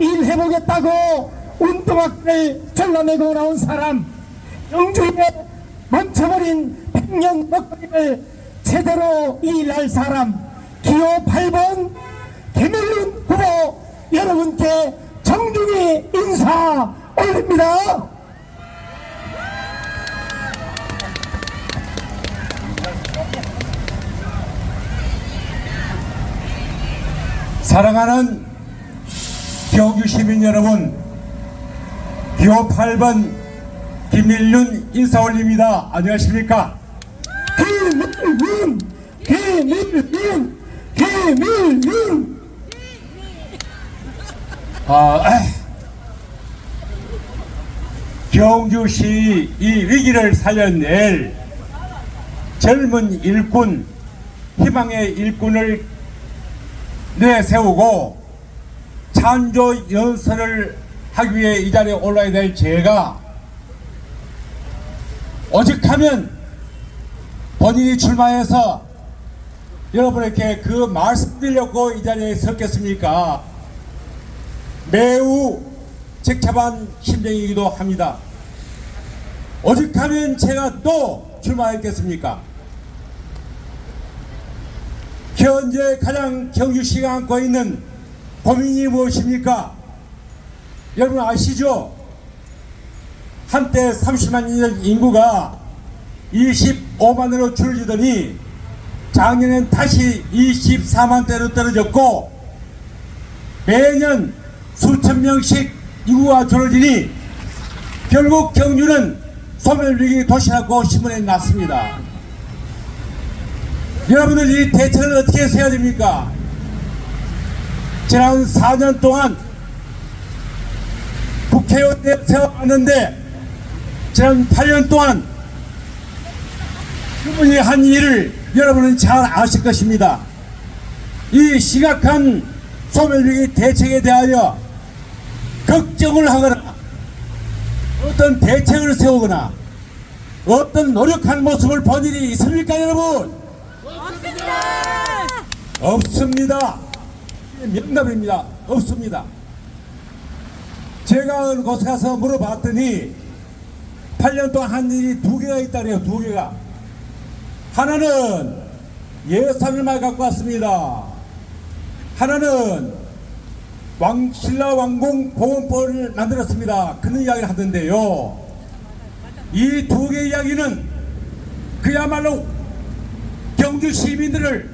일해보겠다고 운동화를 잘라내고 나온 사람 영주에 멈춰버린 백년 먹거리를 제대로 일할 사람 기호 8번 김일륜 후보 여러분께 정중히 인사 올립니다. 사랑하는 경주 시민 여러분, 기호 8번 김일륜 인사 올립니다. 안녕하십니까? 김일륜 김일륜 김일륜 아. 경주시 이 위기를 살려낼 젊은 일꾼, 희망의 일꾼을 내세우고 찬조 연설을 하기 위해 이 자리에 올라야 될 제가 오직하면 본인이 출마해서 여러분에게 그 말씀드리려고 이 자리에 섰겠습니까? 매우 적잡한 심정이기도 합니다. 오직하면 제가 또 출마했겠습니까? 현재 가장 경주시가 안고 있는 고민이 무엇입니까? 여러분 아시죠? 한때 30만 인구가 25만으로 줄어들더니 작년엔 다시 24만대로 떨어졌고 매년 수천 명씩 인구가 줄어드니 결국 경주는 소멸위기 도시라고 신문에 났습니다. 여러분들 이 대책을 어떻게 세야 됩니까? 지난 4년 동안 국회의원에 세워왔는데 지난 8년 동안 그분이 한 일을 여러분은 잘 아실 것입니다. 이 심각한 소멸위기 대책에 대하여 걱정을 하거나 어떤 대책을 세우거나 어떤 노력한 모습을 본 일이 있습니까 여러분? 없습니다. 명답입니다. 없습니다. 제가 곳에 가서 물어봤더니 8년 동안 한 일이 두 개가 있다네요. 두 개가. 하나는 예산을 많이 갖고 왔습니다. 하나는 왕, 신라 왕궁 보건법을 만들었습니다. 그런 이야기를 하던데요. 이 두개 이야기는 그야말로 경주 시민들을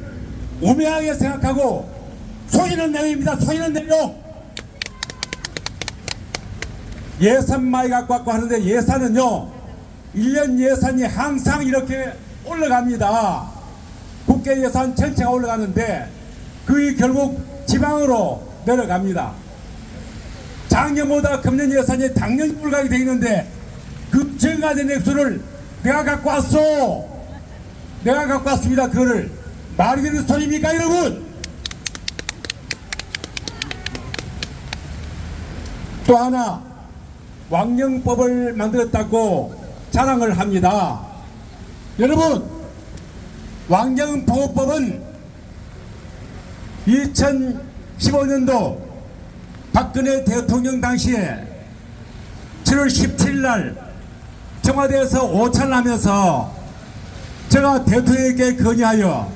우매하게 생각하고 속이는 내용입니다. 속이는 내용. 예산 많이 갖고 왔고 하는데 예산은요. 1년 예산이 항상 이렇게 올라갑니다. 국회 예산 전체가 올라가는데 그게 결국 지방으로 내려갑니다. 작년보다 금년 예산이 당연히 올라가게 돼 있는데 그 증가된 액수를 내가 갖고 왔어. 내가 갖고 왔습니다. 그거를 말이 되는 소리입니까 여러분? 또 하나 왕령법을 만들었다고 자랑을 합니다. 여러분 왕령보호법은 2015년도 박근혜 대통령 당시에 7월 17일 날 청와대에서 오찬하면서 제가 대통령에게 건의하여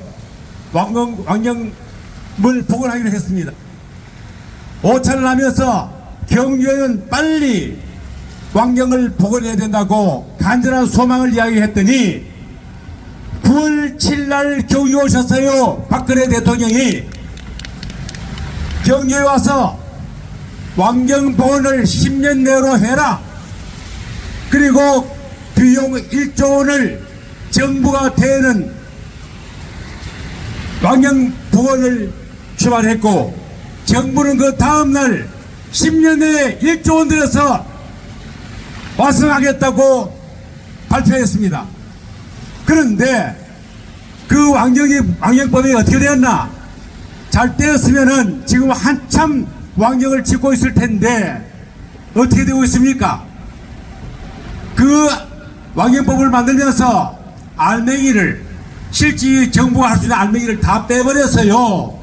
왕령, 왕령을 복원하기로 했습니다. 오찬을 하면서 경주에는 빨리 왕경을 복원해야 된다고 간절한 소망을 이야기했더니 9월 7일 경주에 오셨어요. 박근혜 대통령이 경주에 와서 왕경 복원을 10년 내로 해라. 그리고 비용 1조 원을 정부가 대는 왕경 복원을 출발했고 정부는 그 다음날 10년 내에 1조 원 들여서 완성하겠다고 발표했습니다. 그런데 그 왕경이 왕경법이 어떻게 되었나? 잘 되었으면은 지금 한참 왕경을 짓고 있을 텐데 어떻게 되고 있습니까? 그 왕경법을 만들면서 알맹이를 실제 정부가 할 수 있는 알맹이를 다 빼버렸어요.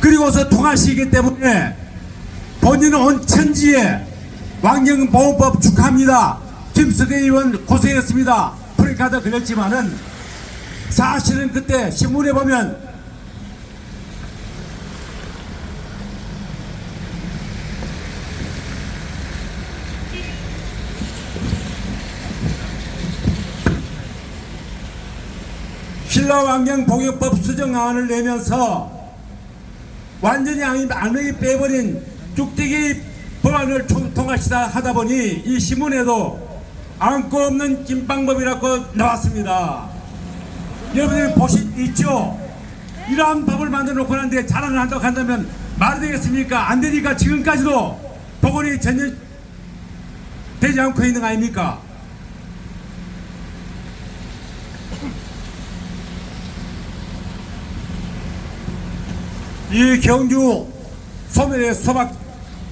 그리고서 통화시기 때문에 본인은 온 천지에 왕경보호법 축하합니다. 김수대 의원 고생했습니다. 프리카드 걸렸지만은 사실은 그때 신문에 보면 신라 왕경 봉역법 수정안을 내면서 완전히 안- 안의 빼버린 뚝배기 법안을 총- 통과시다 하다 보니 이 신문에도 안고 없는 김방법이라고 나왔습니다. 여러분들 보시 있죠? 이러한 법을 만들어 놓고 난데 자랑을 한다고 한다면 말이 되겠습니까? 안 되니까 지금까지도 복원이 전혀 되지 않고 있는 거 아닙니까? 이 경주 소멸의 소박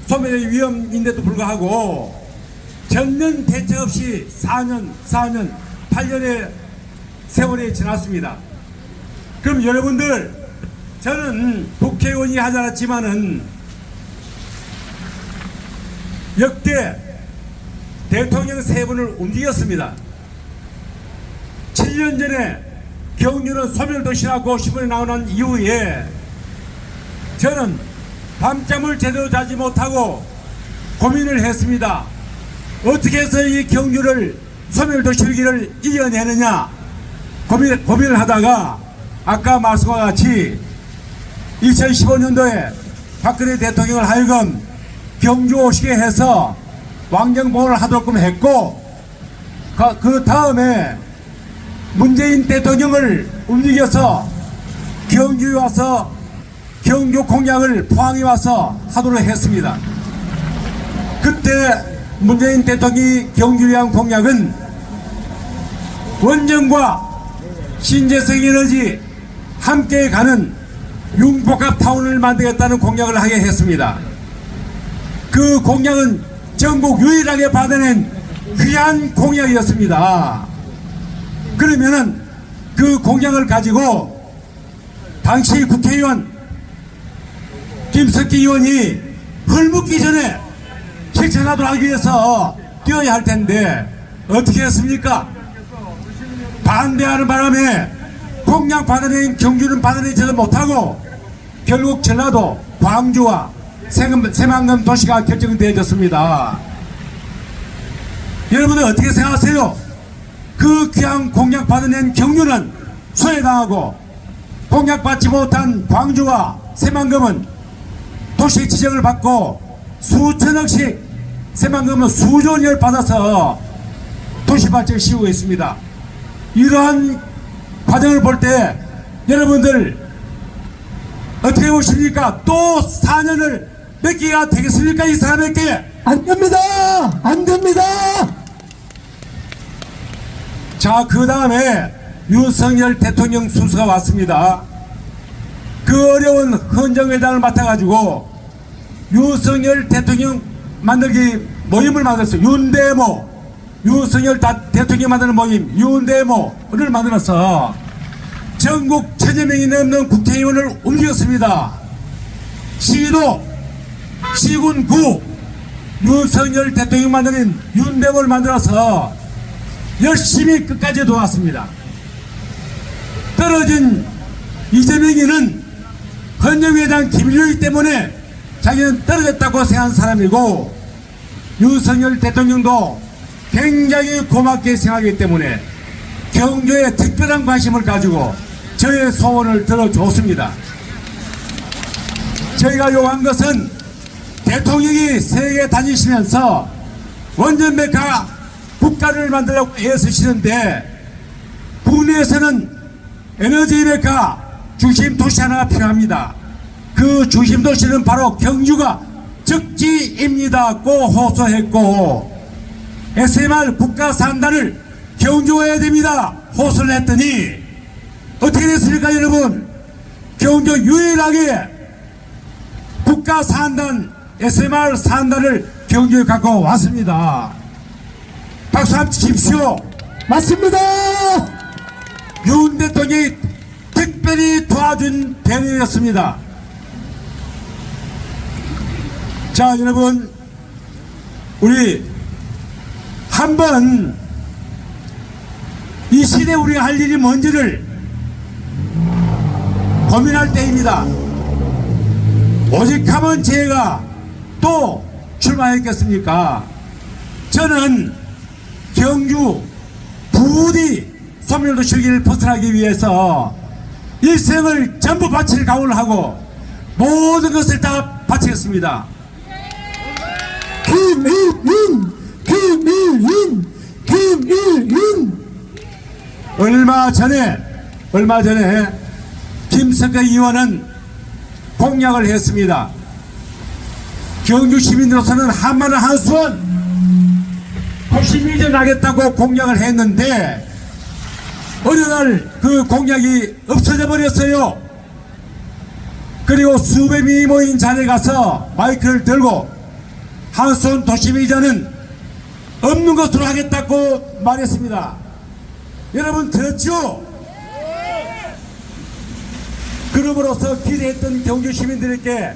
소멸의 위험인데도 불구하고 전면 대책 없이 4년, 4년, 8년의 세월이 지났습니다. 그럼 여러분들 저는 국회의원이 하지 않았지만은 역대 대통령 세 분을 움직였습니다. 7년 전에 경주는 소멸도시라고 신문에 나오는 이후에 저는 밤잠을 제대로 자지 못하고 고민을 했습니다. 어떻게 해서 이 경주를 소멸도시 위기를 이겨내느냐 고민, 고민을 하다가 아까 말씀과 같이 2015년도에 박근혜 대통령을 하여금 경주 오시게 해서 왕정봉을 하도록 했고 그, 그 다음에 문재인 대통령을 움직여서 경주에 와서 경주 공약을 포항에 와서 하도록 했습니다. 그때 문재인 대통령이 경주에 한 공약은 원전과 신재생 에너지 함께 가는 융복합 타운을 만들겠다는 공약을 하게 했습니다. 그 공약은 전국 유일하게 받아낸 귀한 공약이었습니다. 그러면은 그 공약을 가지고 당시 국회의원 김석기 의원이 헐묻기 전에 실천하도록 하기 위해서 뛰어야 할 텐데 어떻게 했습니까? 반대하는 바람에 공약 받아낸 경주는 받아내지도 못하고 결국 전라도 광주와 새만금 도시가 결정되어졌습니다. 여러분들 어떻게 생각하세요? 그 귀한 공약 받아낸 경주는 소외당하고 공약 받지 못한 광주와 새만금은 도시 지정을 받고 수천억씩 새만금은 수조 원을 받아서 도시 발전을 시우고 있습니다. 이러한 과정을 볼 때 여러분들 어떻게 보십니까? 또 4년을 몇 개가 되겠습니까? 이 사람에게 안 됩니다! 안 됩니다! 자, 그 다음에 윤석열 대통령 순서가 왔습니다. 그 어려운 헌정회장을 맡아가지고 윤석열 대통령 만들기 모임을 만들었어요. 윤대모. 다- 대통령 만드는 모임, 윤대모를 만들어서 전국 천여 명이 넘는 국회의원을 움직였습니다. 시도, 시군 구, 윤석열 대통령 만드는 윤대모를 만들어서 열심히 끝까지 도왔습니다. 떨어진 이재명이는 헌정회장 김일효이 때문에 자기는 떨어졌다고 생각한 사람이고 윤석열 대통령도 굉장히 고맙게 생각하기 때문에 경주에 특별한 관심을 가지고 저의 소원을 들어줬습니다. 저희가 요한 것은 대통령이 세계 다니시면서 원전 메카 국가를 만들려고 애쓰시는데 국내에서는 에너지 메카 중심 도시 하나가 필요합니다. 그 중심 도시는 바로 경주가 적지입니다. 고 호소했고 SMR 국가 산단을 경주해야 됩니다. 호소를 했더니 어떻게 됐습니까 여러분? 경주 유일하게 국가 산단 SMR 산단을 경주에 갖고 왔습니다. 박수 한번 치십시오. 맞습니다! 윤 대통령이 특별히 도와준 배우였습니다. 자, 여러분, 우리 한 번 이 시대 우리가 할 일이 뭔지를 고민할 때입니다. 오직 하면 제가 또 출마했겠습니까? 저는 경주 부디 소멸도 시기를 벗어나기 위해서 일생을 전부 바칠 각오를 하고 모든 것을 다 바치겠습니다. 김일윤 김일윤 김일윤 얼마 전에 얼마 전에 김성태 의원은 공약을 했습니다. 경주 시민으로서는 한마늘 한수원 도심 이전하겠다고 공약을 했는데 어느 날 그 공약이 없어져 버렸어요. 그리고 수백 명이 모인 자리에 가서 마이크를 들고 한수원 도심 이전은 없는 것으로 하겠다고 말했습니다. 여러분 들었죠? 그럼으로써 기대했던 경주 시민들에게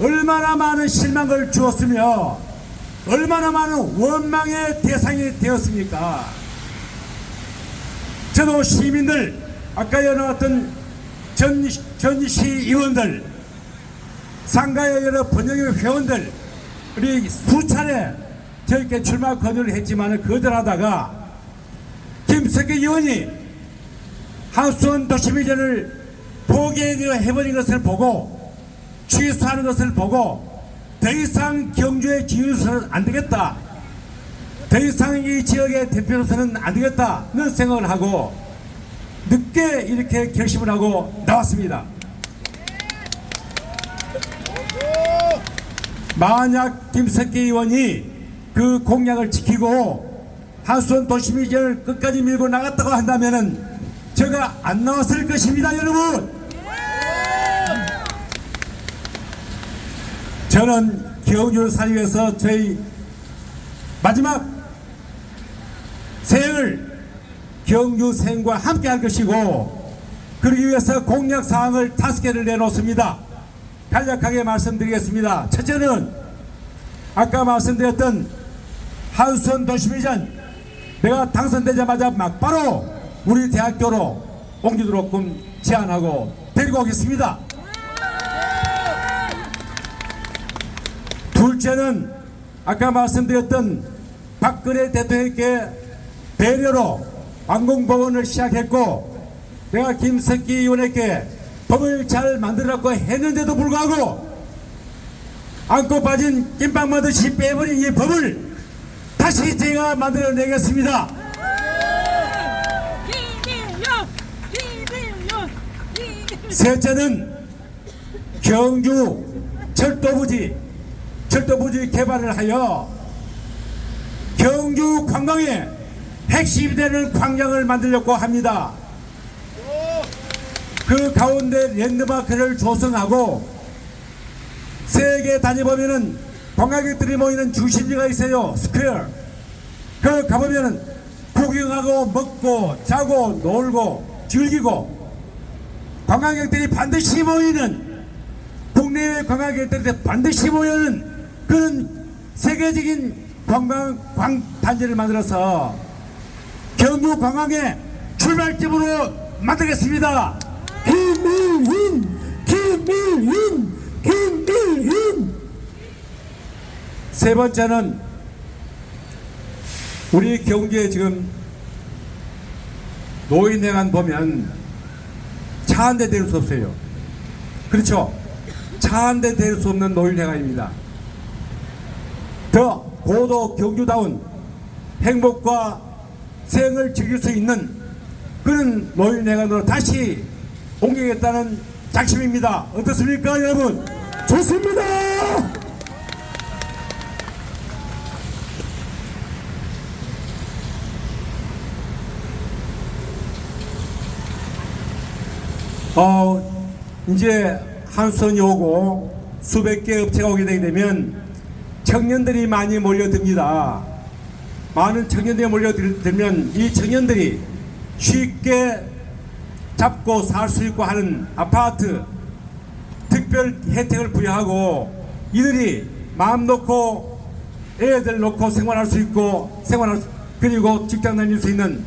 얼마나 많은 실망을 주었으며 얼마나 많은 원망의 대상이 되었습니까? 저도 시민들 아까 연나왔던 전, 전시 의원들 상가의 여러 번영의 회원들 우리 수차례 저에게 출마 권유를 했지만 거절하다가 김석기 의원이 한수원 도시미전을 포기해버린 것을 보고 취소하는 것을 보고 더 이상 경주의 지휘로서는 안 되겠다. 더 이상 이 지역의 대표로서는 안 되겠다는 생각을 하고 늦게 이렇게 결심을 하고 나왔습니다. 만약 김석기 의원이 그 공약을 지키고 한수원 도시미전을 끝까지 밀고 나갔다고 한다면은 제가 안 나왔을 것입니다, 여러분. 저는 살기 위해서 저희 마지막 생을 경주 생과 함께 할 것이고 그러기 위해서 공약 사항을 다섯 개를 내놓습니다. 간략하게 말씀드리겠습니다. 첫째는 아까 말씀드렸던 한수원 도시미전 내가 당선되자마자 막바로 우리 대학교로 옮기도록 제안하고 데리고 오겠습니다. 둘째는 아까 말씀드렸던 박근혜 대통령께 배려로 왕공법원을 시작했고 내가 김석기 의원에게 법을 잘 만들었고 했는데도 불구하고 안고 빠진 김밥 마듯이 빼버린 이 법을 다시 제가 만들어내겠습니다. 셋째는 경주 철도부지 철도부지 개발을 하여 경주 관광의 핵심이 되는 광장을 만들려고 합니다. 그 가운데 랜드마크를 조성하고 세계 다녀보면은 관광객들이 모이는 중심지가 있어요. 스퀘어. 그 가보면은 구경하고 먹고 자고 놀고 즐기고 관광객들이 반드시 모이는 국내외 관광객들이 반드시 모이는 그런 세계적인 관광 광 단지를 만들어서 경주 관광의 출발점으로 만들겠습니다. 김일윤 김일윤 김일윤 세 번째는 우리 경주에 지금 노인회관 보면 차 한 대 대릴 수 없어요. 그렇죠? 차 한 대 대릴 수 없는 노인회관입니다. 더 고도 경주다운 행복과 생을 즐길 수 있는 그런 노인회관으로 다시 옮기겠다는 작심입니다. 어떻습니까, 여러분? 좋습니다 어, 이제 한선이 오고 수백 개 업체가 오게 되게 되면 청년들이 많이 몰려듭니다. 많은 청년들이 몰려들면 이 청년들이 쉽게 잡고 살 수 있고 하는 아파트 특별 혜택을 부여하고 이들이 마음 놓고 애들 놓고 생활할 수 있고 생활할 수, 그리고 직장 다닐 수 있는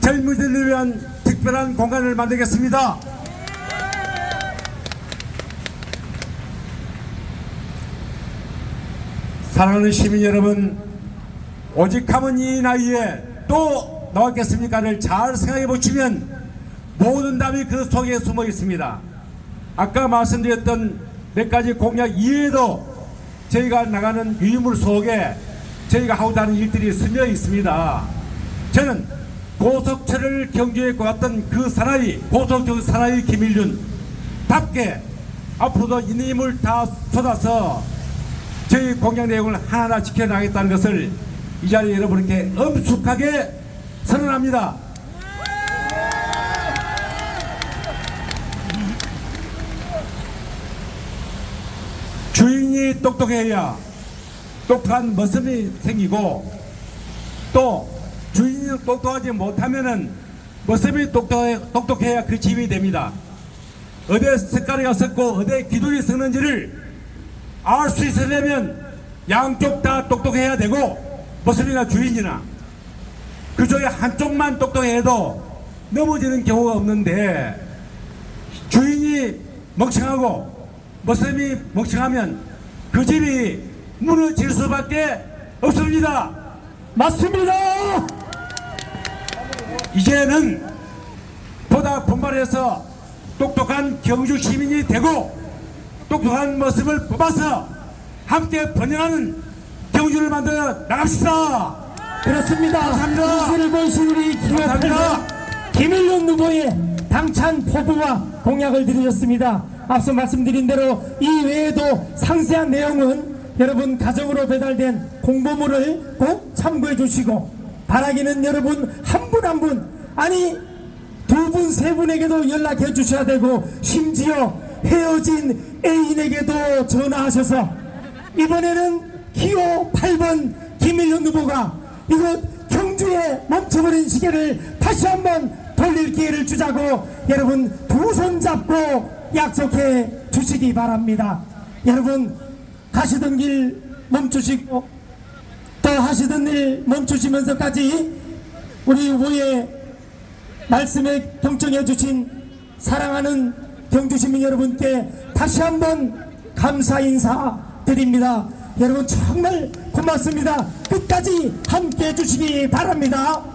젊은이들을 위한 특별한 공간을 만들겠습니다. 사랑하는 시민 여러분, 오직 하면 이 나이에 또 나왔겠습니까를 잘 생각해 보시면 모든 답이 그 속에 숨어 있습니다. 아까 말씀드렸던 몇 가지 공약 이외에도 저희가 나가는 유물 속에 저희가 하고자 하는 일들이 스며 있습니다. 저는 고속철을 경주에 꽂았던 그 사나이, 고속철 사나이 김일준 답게 앞으로도 이 힘을 다 쏟아서 저희 공약 내용을 하나하나 지켜나가겠다는 것을 이 자리에 여러분께 엄숙하게 선언합니다. 똑똑해야 똑똑한 모습이 생기고 또 주인이 똑똑하지 못하면은 모습이 똑똑해, 똑똑해야 그 집이 됩니다. 어디 색깔이가 섞고 어디 기둥이 섞는지를 알 수 있으려면 양쪽 다 똑똑해야 되고 모습이나 주인이나 그 중에 한쪽만 똑똑해도 넘어지는 경우가 없는데 주인이 멍청하고 모습이 멍청하면 그 집이 무너질 수밖에 없습니다. 맞습니다. 이제는 보다 분발해서 똑똑한 경주 시민이 되고 똑똑한 모습을 뽑아서 함께 번영하는 경주를 만들어 나갑시다. 그렇습니다. 감사합니다. 인수를 보신 우리 감사합니다. 김일용 후보의 당찬 포부와 공약을 드리셨습니다. 앞서 말씀드린 대로 이 외에도 상세한 내용은 여러분 가정으로 배달된 공보물을 꼭 참고해 주시고 바라기는 여러분 한 분 한 분 아니 두 분 세 분에게도 연락해 주셔야 되고 심지어 헤어진 애인에게도 전화하셔서 이번에는 기호 8번 김일현 후보가 이곳 경주에 멈춰버린 시계를 다시 한번 돌릴 기회를 주자고 여러분 두 손 잡고 약속해 주시기 바랍니다. 여러분 가시던 길 멈추시고 또 하시던 일 멈추시면서까지 우리 후보의 말씀에 경청해 주신 사랑하는 경주시민 여러분께 다시 한번 감사 인사 드립니다. 여러분 정말 고맙습니다. 끝까지 함께 해주시기 바랍니다.